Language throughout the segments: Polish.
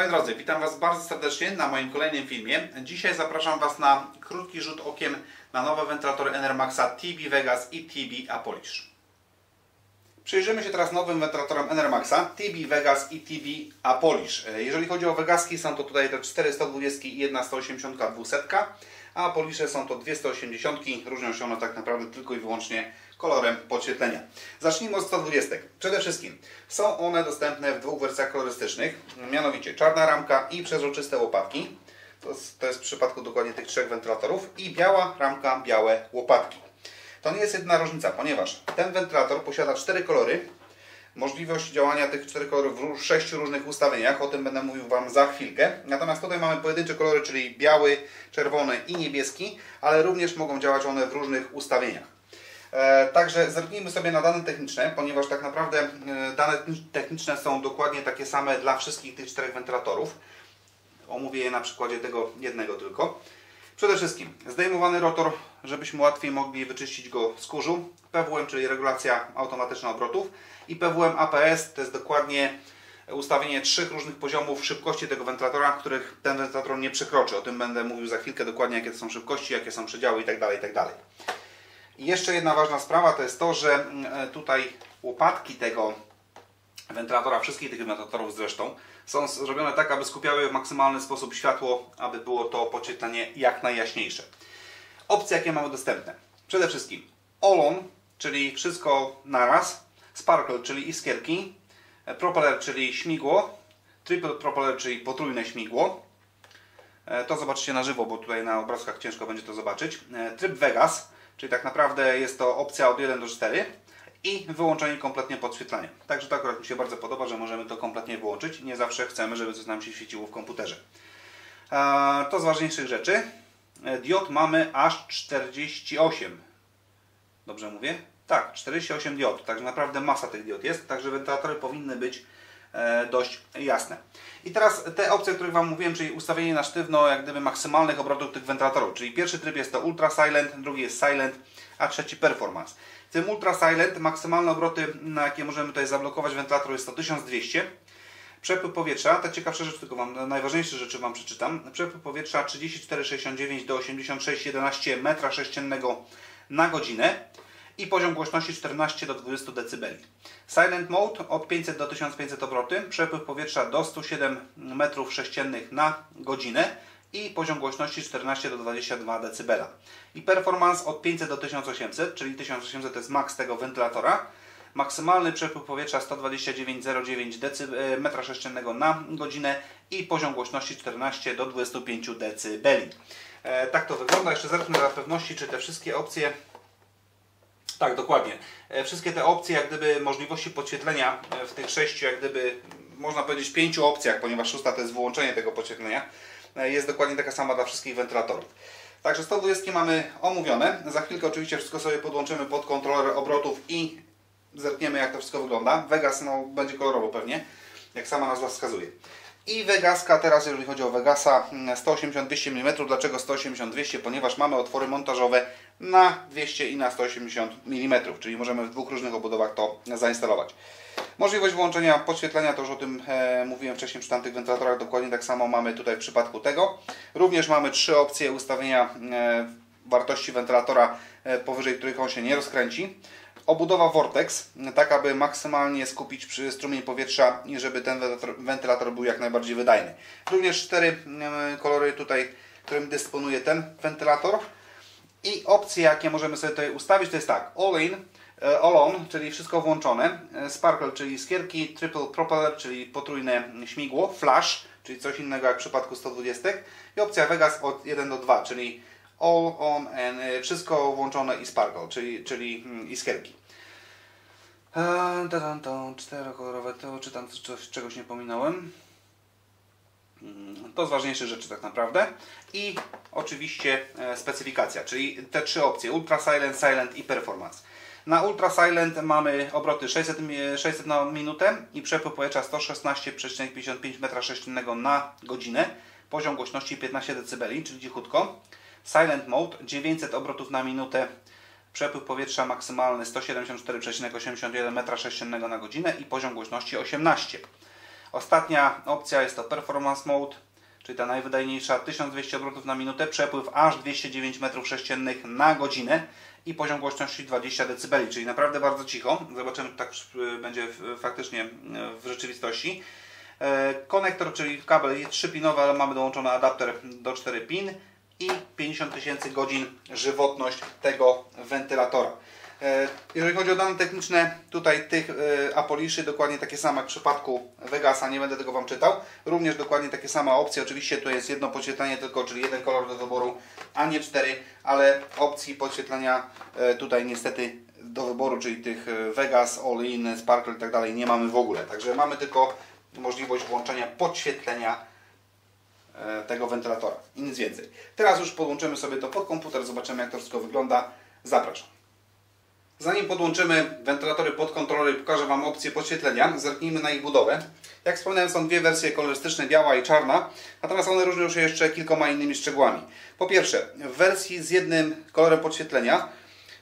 Moi drodzy, witam Was bardzo serdecznie na moim kolejnym filmie. Dzisiaj zapraszam Was na krótki rzut okiem na nowe wentylatory Enermaxa TB Vegas i TB Apolish. Przyjrzymy się teraz nowym wentylatorem Enermaxa TB Vegas i TB Apolish. Jeżeli chodzi o Vegaski, są to tutaj te 420 i jedna 180 200, a Apolisze są to 280. Różnią się one tak naprawdę tylko i wyłącznie kolorem podświetlenia. Zacznijmy od 120. Przede wszystkim są one dostępne w dwóch wersjach kolorystycznych, mianowicie czarna ramka i przezroczyste łopatki. To jest, to jest w przypadku dokładnie tych trzech wentylatorów i biała ramka, białe łopatki. To nie jest jedna różnica, ponieważ ten wentylator posiada cztery kolory, możliwość działania tych czterech kolorów w sześciu różnych ustawieniach, o tym będę mówił Wam za chwilkę. Natomiast tutaj mamy pojedyncze kolory, czyli biały, czerwony i niebieski, ale również mogą działać one w różnych ustawieniach. E, także zerknijmy sobie na dane techniczne, ponieważ tak naprawdę e, dane techniczne są dokładnie takie same dla wszystkich tych czterech wentylatorów. Omówię je na przykładzie tego jednego tylko. Przede wszystkim zdejmowany rotor, żebyśmy łatwiej mogli wyczyścić go z kurzu. PWM, czyli regulacja automatyczna obrotów. I PWM APS to jest dokładnie ustawienie trzech różnych poziomów szybkości tego wentylatora, których ten wentylator nie przekroczy. O tym będę mówił za chwilkę dokładnie, jakie to są szybkości, jakie są przedziały itd. itd. I jeszcze jedna ważna sprawa to jest to, że mm, tutaj łopatki tego wentylatora, wszystkich tych wentylatorów zresztą, są zrobione tak, aby skupiały w maksymalny sposób światło, aby było to podświetlenie jak najjaśniejsze. Opcje, jakie mamy dostępne. Przede wszystkim Olon, czyli wszystko naraz, Sparkle, czyli iskierki, Propeller, czyli śmigło, Triple Propeller, czyli potrójne śmigło. E, to zobaczycie na żywo, bo tutaj na obrazkach ciężko będzie to zobaczyć. E, tryb Vegas, czyli tak naprawdę jest to opcja od 1 do 4 i wyłączenie kompletnie podświetlania. Także to akurat mi się bardzo podoba, że możemy to kompletnie wyłączyć. Nie zawsze chcemy, żeby coś nam się świeciło w komputerze. To z ważniejszych rzeczy. E, diod mamy aż 48. Dobrze mówię? Tak, 48 diod. Także naprawdę masa tych diod jest. Także wentylatory powinny być dość jasne. I teraz te opcje, o których Wam mówiłem, czyli ustawienie na sztywno jak gdyby maksymalnych obrotów tych wentylatorów. Czyli pierwszy tryb jest to Ultra Silent, drugi jest Silent, a trzeci Performance. W tym Ultra Silent maksymalne obroty, na jakie możemy tutaj zablokować wentylator jest to 1200. Przepływ powietrza, te ciekawsze rzeczy, tylko Wam, najważniejsze rzeczy Wam przeczytam. Przepływ powietrza 34,69 do 86,11 m3 na godzinę i poziom głośności 14 do 20 dB. Silent Mode od 500 do 1500 obroty, przepływ powietrza do 107 m3 na godzinę i poziom głośności 14 do 22 dB. I performance od 500 do 1800, czyli 1800 to jest maks tego wentylatora. Maksymalny przepływ powietrza 129,09 m3 na godzinę i poziom głośności 14 do 25 dB. E, tak to wygląda. Jeszcze zerknę dla pewności, czy te wszystkie opcje tak, dokładnie. E, wszystkie te opcje, jak gdyby możliwości podświetlenia e, w tych sześciu, jak gdyby można powiedzieć pięciu opcjach, ponieważ szósta to jest wyłączenie tego podświetlenia, e, jest dokładnie taka sama dla wszystkich wentylatorów. Także 120 mamy omówione. Za chwilkę oczywiście wszystko sobie podłączymy pod kontroler obrotów i zerkniemy jak to wszystko wygląda. Vegas no, będzie kolorowo pewnie, jak sama nazwa wskazuje. I Vegaska teraz, jeżeli chodzi o Vegasa 180-200 mm. Dlaczego 180-200? Ponieważ mamy otwory montażowe na 200 i na 180 mm, czyli możemy w dwóch różnych obudowach to zainstalować. Możliwość włączenia podświetlenia, to już o tym e, mówiłem wcześniej przy tamtych wentylatorach, dokładnie tak samo mamy tutaj w przypadku tego. Również mamy trzy opcje ustawienia e, wartości wentylatora e, powyżej których on się nie rozkręci. Obudowa Vortex, tak aby maksymalnie skupić przy strumień powietrza i żeby ten wentylator był jak najbardziej wydajny. Również cztery kolory tutaj, którym dysponuje ten wentylator. I opcje, jakie możemy sobie tutaj ustawić, to jest tak, all in, e, all on, czyli wszystko włączone, e, sparkle, czyli skierki, triple propeller, czyli potrójne śmigło, flash, czyli coś innego jak w przypadku 120 i opcja Vegas od 1 do 2, czyli all on and e, wszystko włączone i sparkle, czyli, czyli mm, iskierki. Eee, czterokolorowe to, czy tam coś, czegoś nie pominąłem. Mm, to z ważniejszych rzeczy tak naprawdę. I oczywiście e, specyfikacja, czyli te trzy opcje Ultra Silent, Silent i Performance. Na Ultra Silent mamy obroty 600, 600 na minutę i przepływ powietrza 116,55 m3 na godzinę. Poziom głośności 15 dB, czyli cichutko. Silent Mode 900 obrotów na minutę. Przepływ powietrza maksymalny 174,81 m3 na godzinę i poziom głośności 18 Ostatnia opcja jest to Performance Mode, czyli ta najwydajniejsza 1200 obrotów na minutę, przepływ aż 209 m3 na godzinę i poziom głośności 20 dB, czyli naprawdę bardzo cicho. Zobaczymy, czy tak będzie faktycznie w rzeczywistości. E, konektor, czyli kabel jest 3-pinowy, ale mamy dołączony adapter do 4 pin i 50 tysięcy godzin żywotność tego wentylatora. E, jeżeli chodzi o dane techniczne, tutaj tych e, apoliszy dokładnie takie same jak w przypadku Vegasa, nie będę tego Wam czytał. Również dokładnie takie same opcje. Oczywiście tu jest jedno podświetlenie tylko, czyli jeden kolor do wyboru, a nie cztery, ale opcji podświetlenia e, tutaj niestety do wyboru, czyli tych Vegas, All-in, Sparkle i tak dalej nie mamy w ogóle. Także mamy tylko możliwość włączenia podświetlenia tego wentylatora i nic więcej. Teraz już podłączymy sobie to pod komputer, zobaczymy jak to wszystko wygląda. Zapraszam. Zanim podłączymy wentylatory pod kontroler i pokażę Wam opcję podświetlenia, zerknijmy na ich budowę. Jak wspomniałem, są dwie wersje kolorystyczne, biała i czarna, natomiast one różnią się jeszcze kilkoma innymi szczegółami. Po pierwsze, w wersji z jednym kolorem podświetlenia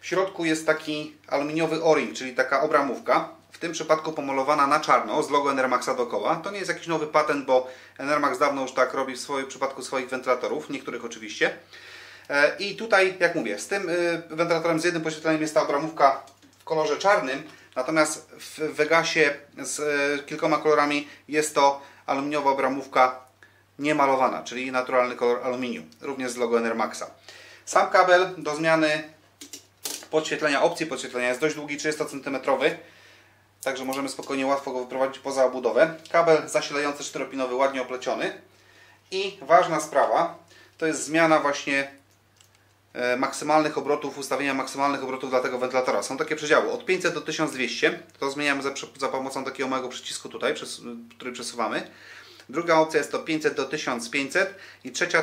w środku jest taki aluminiowy o-ring, czyli taka obramówka, w tym przypadku pomalowana na czarno z logo Enermaxa dookoła. To nie jest jakiś nowy patent, bo Enermax dawno już tak robi w, swoim, w przypadku swoich wentylatorów, niektórych oczywiście. E, I tutaj, jak mówię, z tym y, wentylatorem z jednym podświetleniem jest ta obramówka w kolorze czarnym, natomiast w Vegasie z y, kilkoma kolorami jest to aluminiowa obramówka niemalowana, czyli naturalny kolor aluminium, również z logo Enermaxa. Sam kabel do zmiany podświetlenia, opcji podświetlenia jest dość długi, 30 cm, także możemy spokojnie, łatwo go wyprowadzić poza obudowę. Kabel zasilający 4-pinowy, ładnie opleciony. I ważna sprawa, to jest zmiana właśnie E, maksymalnych obrotów, ustawienia maksymalnych obrotów dla tego wentylatora. Są takie przedziały od 500 do 1200. To zmieniamy za, za pomocą takiego małego przycisku tutaj, przez, który przesuwamy. Druga opcja jest to 500 do 1500 i trzecia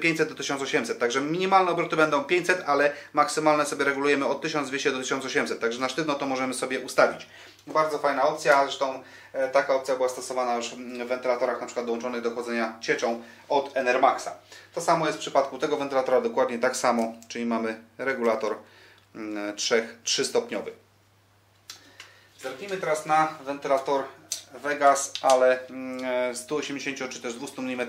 500 do 1800. Także minimalne obroty będą 500, ale maksymalne sobie regulujemy od 1200 do 1800. Także na sztywno to możemy sobie ustawić. Bardzo fajna opcja, zresztą e, taka opcja była stosowana już w wentylatorach przykład dołączonych do chłodzenia cieczą od Enermaxa. To samo jest w przypadku tego wentylatora, dokładnie tak samo, czyli mamy regulator 3, 3 stopniowy. Zerknijmy teraz na wentylator Vegas, ale 180 mm, czy też 200 mm.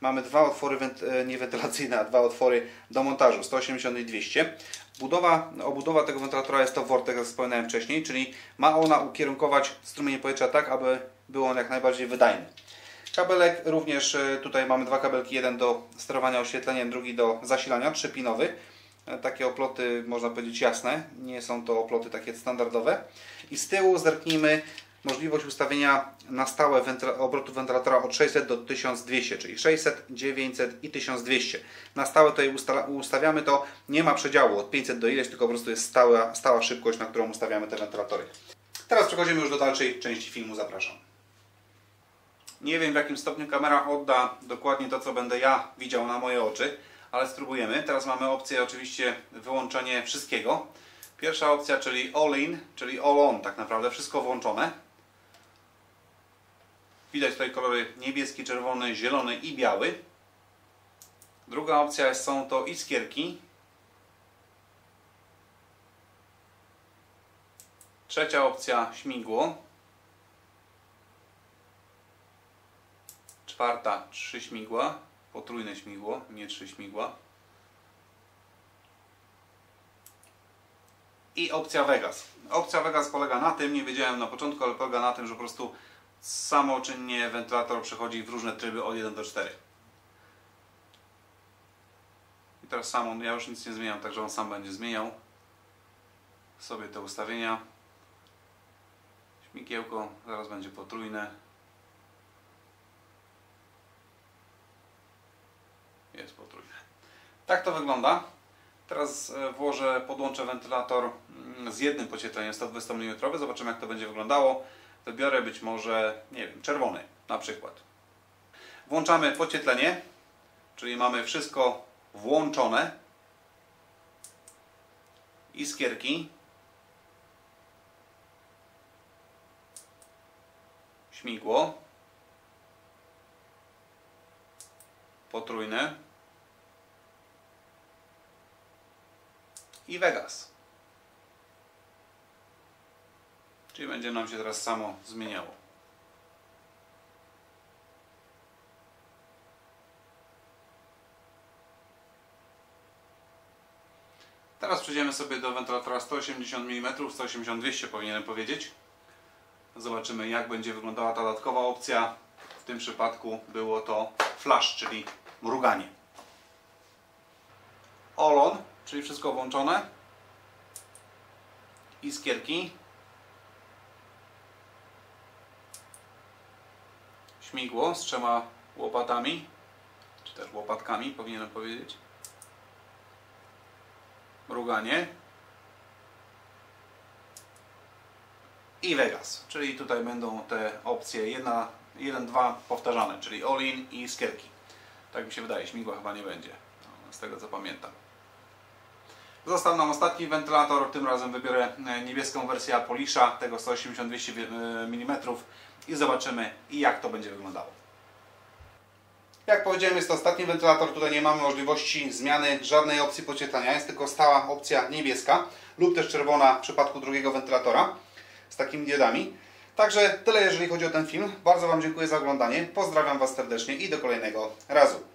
Mamy dwa otwory e, nie wentylacyjne, a dwa otwory do montażu 180 i 200. Budowa, obudowa tego wentylatora jest to Vortex, jak wspominałem wcześniej, czyli ma ona ukierunkować strumień powietrza tak, aby był on jak najbardziej wydajny. Kabelek również e, tutaj mamy dwa kabelki, jeden do sterowania oświetleniem, drugi do zasilania, trzypinowy. E, takie oploty można powiedzieć jasne, nie są to oploty takie standardowe. I z tyłu zerknijmy możliwość ustawienia na stałe obrotu wentylatora od 600 do 1200, czyli 600, 900 i 1200. Na stałe tutaj ustawiamy to, nie ma przedziału od 500 do ileś, tylko po prostu jest stała, stała szybkość, na którą ustawiamy te wentylatory. Teraz przechodzimy już do dalszej części filmu, zapraszam. Nie wiem w jakim stopniu kamera odda dokładnie to, co będę ja widział na moje oczy, ale spróbujemy. Teraz mamy opcję oczywiście wyłączenie wszystkiego. Pierwsza opcja, czyli all in, czyli all on, tak naprawdę wszystko włączone. Widać tutaj kolory niebieski, czerwony, zielony i biały. Druga opcja są to iskierki. Trzecia opcja śmigło. Czwarta trzy śmigła, potrójne śmigło, nie trzy śmigła. I opcja Vegas. Opcja Vegas polega na tym, nie wiedziałem na początku, ale polega na tym, że po prostu samoczynnie wentylator przechodzi w różne tryby od 1 do 4. I teraz sam ja już nic nie zmieniam, także on sam będzie zmieniał sobie te ustawienia. Śmigiełko zaraz będzie potrójne. Jest potrójne. Tak to wygląda. Teraz e, włożę, podłączę wentylator mm, z jednym podświetleniem 120 mm. Zobaczymy jak to będzie wyglądało wybiorę być może, nie wiem, czerwony na przykład. Włączamy podświetlenie, czyli mamy wszystko włączone. Iskierki. Śmigło. Potrójne. I Vegas. Czyli będzie nam się teraz samo zmieniało. Teraz przejdziemy sobie do wentylatora 180 mm, 180-200 powinienem powiedzieć. Zobaczymy jak będzie wyglądała ta dodatkowa opcja. W tym przypadku było to flash, czyli mruganie. Olon, czyli wszystko włączone. Iskierki, Śmigło z trzema łopatami, czy też łopatkami powinienem powiedzieć. Mruganie. I Vegas, czyli tutaj będą te opcje 1, 2 powtarzane, czyli all-in i skierki. Tak mi się wydaje, śmigła chyba nie będzie, no, z tego co pamiętam. Został nam ostatni wentylator, tym razem wybiorę e, niebieską wersję Apolisha, tego 180-200 mm i zobaczymy jak to będzie wyglądało. Jak powiedziałem jest to ostatni wentylator, tutaj nie mamy możliwości zmiany żadnej opcji podświetlania, jest tylko stała opcja niebieska lub też czerwona w przypadku drugiego wentylatora z takimi diodami. Także tyle jeżeli chodzi o ten film. Bardzo Wam dziękuję za oglądanie, pozdrawiam Was serdecznie i do kolejnego razu.